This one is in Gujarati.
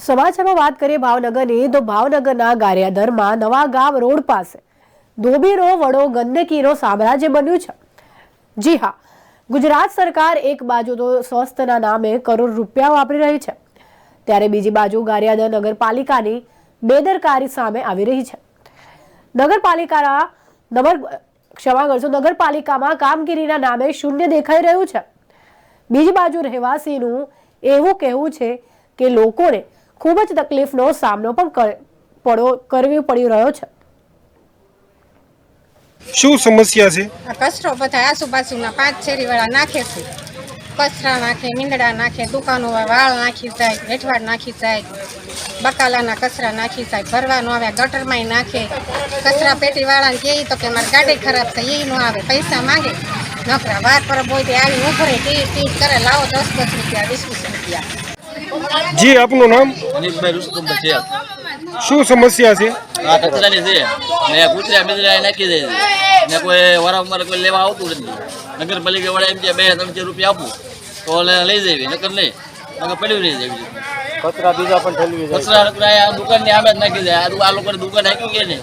સમાચારમાં વાત કરીએ ભાવનગરની, તો ભાવનગરના ગારિયાધરમાં નવા ગામ રોડ પાસે ધોબીનો વડો, ગંદકીનો સામ્રાજ્ય બન્યું છે. જી હા, ગુજરાત સરકાર એક બાજુ તો સ્વસ્થના નામે કરોડ રૂપિયા વાપરી રહી છે. ત્યારે બીજી બાજુ ગારિયાધર નગરપાલિકાની બેદરકારી સામે આવી રહી છે. નગરપાલિકાના નગર ક્ષમા કરશો નગરપાલિકામાં કામગીરીના નામે શૂન્ય દેખાઈ રહ્યું છે. બીજી બાજુ રહેવાસીનું એવું કહેવું છે કે લોકોને ખૂબ જ તકલીફનો સામનો પણ પડો કરવી પડી રહ્યો છે. શું સમસ્યા છે? કચરો બધા આસુબાજુના પાંચ શેરીવાળા નાખે છે. કચરા નાખે મીંદડા નાખે દુકાનો વાળ નાખી જાય હેઠવાડ નાખી જાય બકાલાના કચરા નાખી જાય ભરવાનો આવે ગટરમાં નાખે. કચરા પેટીવાળાને કહે તો કે મારી ગાડી ખરાબ થઈ એ ન આવે પૈસા માંગે. નકરા વાર પર બોય તે આવી ઉભરે ટી ટી કરે લાવો દસ દસ રૂપિયા વીસ વીસ રૂપિયા. જી આપનું નામ? અનિકભાઈ રુસ્તુમભાઈ છે. શું સમસ્યા છે? આ કચરાની છે. ને કૂતરા બિદરા નાખી દે ને કોઈ વારંવાર કોઈ લેવા આવતું નથી. નગરપાલિકા વાળા એમ કે બે ત્રણ ચાર રૂપિયા આપું તો લઈ જવી નગર નહીં. નકર પડ્યું નહીં જવી કચરા બીજા પણ ઠલવી કચરા આ દુકાનની આમે જ નાખી દે આ લોકોની દુકાન હાકી કે નહીં